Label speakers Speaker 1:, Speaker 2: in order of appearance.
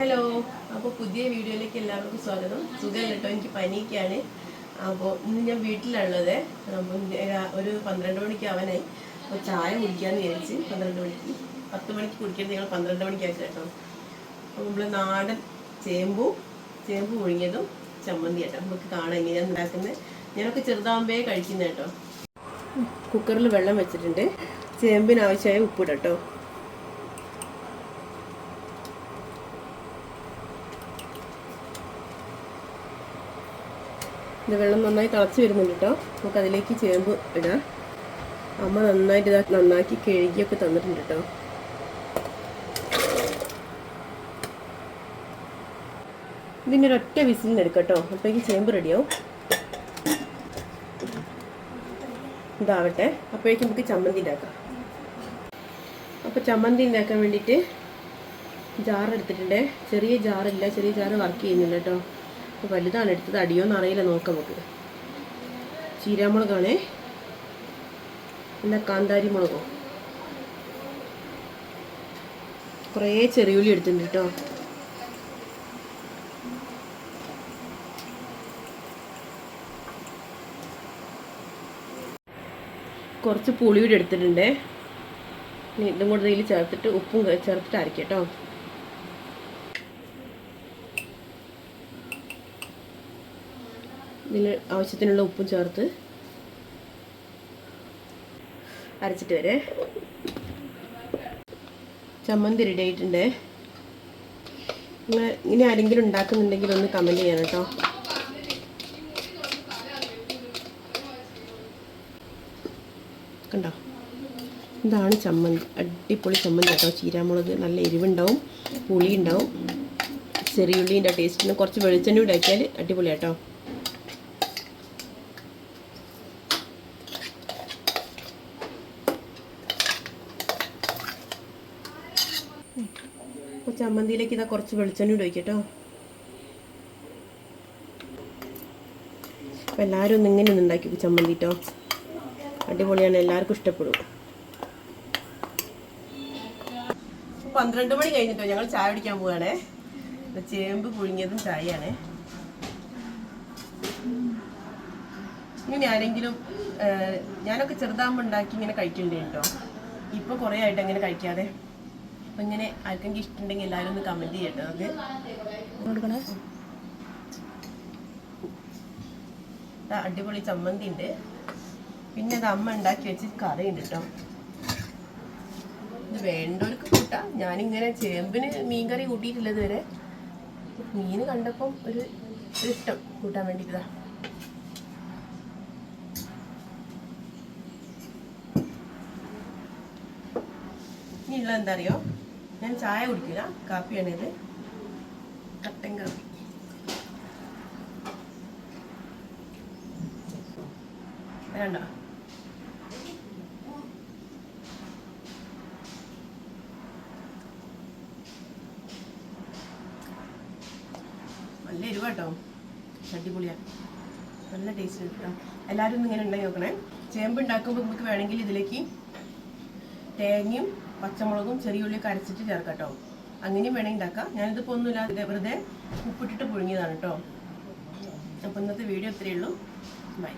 Speaker 1: Hello അപ്പോൾ പുതിയ വീഡിയോയിലേക്ക് എല്ലാവർക്കും സ്വാഗതം. സുഖം കേട്ടോ എനിക്ക് പനിയൊക്കെയാണ്. അപ്പോൾ ഇന്ന് ഞാൻ വീട്ടിലുള്ളത് ഒരു പന്ത്രണ്ട് മണിക്ക് അവനായി. അപ്പോൾ ചായ കുടിക്കാമെന്ന് വിചാരിച്ച് പന്ത്രണ്ട് മണിക്ക്. പത്ത് മണിക്ക് കുടിക്കരുത്. ഞങ്ങൾ പന്ത്രണ്ട് മണിക്കാക്കി കേട്ടോ അപ്പോൾ നമ്മൾ നാടൻ ചേമ്പും ചേമ്പ് പുഴുങ്ങിയതും ചമ്മന്തി കേട്ടോ നമുക്ക് കാണാം എങ്ങനെയാണ് ഉണ്ടാക്കുന്നത് ഞാനൊക്കെ ചെറുതാകുമ്പേ കഴിക്കുന്നേട്ടോ കുക്കറിൽ വെള്ളം വെച്ചിട്ടുണ്ട്. ചേമ്പിനാവശ്യമായ കേട്ടോ ഇത് വെള്ളം നന്നായി തിളച്ച് വരുന്നുണ്ട് കേട്ടോ നമുക്ക് അതിലേക്ക് ചേമ്പ് ഇടാം. അമ്മ നന്നായിട്ട് ഇതാ നന്നാക്കി കഴുകിയൊക്കെ തന്നിട്ടുണ്ട് കേട്ടോ ഇതിന്റെ ഒരൊറ്റ വിസിലിന് എടുക്കട്ടോ കേട്ടോ അപ്പോഴേക്ക് ചേമ്പ് റെഡിയാവും. ഇതാവട്ടെ. അപ്പോഴേക്കും നമുക്ക് ചമ്മന്തി ഉണ്ടാക്കാം. അപ്പോൾ ചമ്മന്തി ഉണ്ടാക്കാൻ വേണ്ടിയിട്ട് ജാർ എടുത്തിട്ടുണ്ട്. ചെറിയ ജാറില്ല. ചെറിയ ജാറ് വർക്ക് ചെയ്യുന്നില്ല കേട്ടോ വലുതാണ് എടുത്തത് അടിയോന്ന് അറിയില്ല നോക്കാം നമുക്ക്. ചീരാമുളകാണേ. എന്താ കാന്താരി മുളകോ? കുറേ ചെറിയുള്ളി എടുത്തിട്ടുണ്ട് കേട്ടോ കുറച്ച് പുളിയുടെ എടുത്തിട്ടുണ്ട്. ഇതും കൂടെ ഇതിൽ ചേർത്തിട്ട് ഉപ്പും ചേർത്തിട്ട് അരക്കാം കേട്ടോ ഇതിൽ ആവശ്യത്തിനുള്ള ഉപ്പും ചേർത്ത് അരച്ചിട്ട് വരെ. ചമ്മന്തി റെഡി ആയിട്ടുണ്ട്. നിങ്ങൾ ഇങ്ങനെ ആരെങ്കിലും ഉണ്ടാക്കുന്നുണ്ടെങ്കിൽ ഒന്ന് കമന്റ് ചെയ്യണം കേട്ടോ. കണ്ടോ? ഇതാണ് ചമ്മന്തി. അടിപൊളി ചമ്മന്തി കേട്ടോ. ചീരാമുളക് നല്ല എരിവുണ്ടാവും പുളി ഉണ്ടാവും ചെറിയുള്ളീന്റെ ടേസ്റ്റിന് കുറച്ച് വെളിച്ചെണ്ണ കൂടെ ആക്കിയാൽ അടിപൊളി കേട്ടോ അപ്പോൾ ചമ്മന്തിയിലേക്ക് ഇതാ കുറച്ച് വെളിച്ചെണ്ണ കൂടെ വയ്ക്കട്ടോ അപ്പോൾ എല്ലാവരും ഒന്ന് ഇങ്ങനെ ഒന്ന് ഉണ്ടാക്കി ചമ്മന്തി കേട്ടോ അടിപൊളിയാണ് എല്ലാവർക്കും ഇഷ്ടപ്പെടും. പന്ത്രണ്ട് മണി കഴിഞ്ഞിട്ടോ ഞങ്ങൾ ചായ കുടിക്കാൻ പോവാണേ. ഇത് ചേമ്പ് പുഴുങ്ങിയതും ചായയാണ്. ഇങ്ങനെ ആരെങ്കിലും ഞാനൊക്കെ ചെറുതാകുമ്പോൾ ഉണ്ടാക്കി ഇങ്ങനെ കഴിക്കണ്ടേ കേട്ടോ ഇപ്പൊ കുറേ ആയിട്ട് അങ്ങനെ കഴിക്കാതെ. അപ്പൊ ഇങ്ങനെ ആർക്കെങ്കിലും ഇഷ്ടമുണ്ടെങ്കിൽ എല്ലാവരും ഒന്ന് കമന്റ് ചെയ്യട്ടോ അത് കൊടുക്കണേ? അടിപൊളി ചമ്മന്തി ഉണ്ട് പിന്നെ അത് അമ്മ ഉണ്ടാക്കി വെച്ച് കറി ഉണ്ട് കേട്ടോ ഇത് വേണ്ടവർക്ക് കൂട്ടാം. ഞാനിങ്ങനെ ചേമ്പിന് മീൻകറി കൂട്ടിയിട്ടില്ല ഇതുവരെ മീൻ കണ്ടപ്പം ഒരു ഒരു ഇഷ്ടം കൂട്ടാൻ വേണ്ടിയിട്ടാ ഇനി ഉള്ളത് എന്താ അറിയോ? ഞാൻ ചായ കുടിക്കില്ല. കാപ്പിയാണ് ഇത് കട്ടൻ കാപ്പി. വേണ്ട. നല്ല എരിവാട്ടോ. അടിപൊളിയാണ് നല്ല ടേസ്റ്റ് കേട്ടോ. എല്ലാവരും ഇങ്ങനെ ഉണ്ടാക്കി നോക്കണേ. ചേമ്പ് ഉണ്ടാക്കുമ്പോൾ നമുക്ക് വേണമെങ്കിൽ ഇതിലേക്ക് തേങ്ങയും പച്ചമുളകും ചെറിയ ഉള്ളിയൊക്കെ അരച്ചിട്ട് ചേർക്കാം കേട്ടോ അങ്ങനെയും വേണമെങ്കിൽ ഉണ്ടാക്കാം. ഞാനിതിപ്പോൾ ഒന്നുമില്ല ഇത് വെറുതെ ഉപ്പിട്ടിട്ട് പുഴുങ്ങിയതാണ് കേട്ടോ അപ്പോൾ ഇന്നത്തെ വീഡിയോ ഇത്രയേ ഉള്ളൂ. ബൈ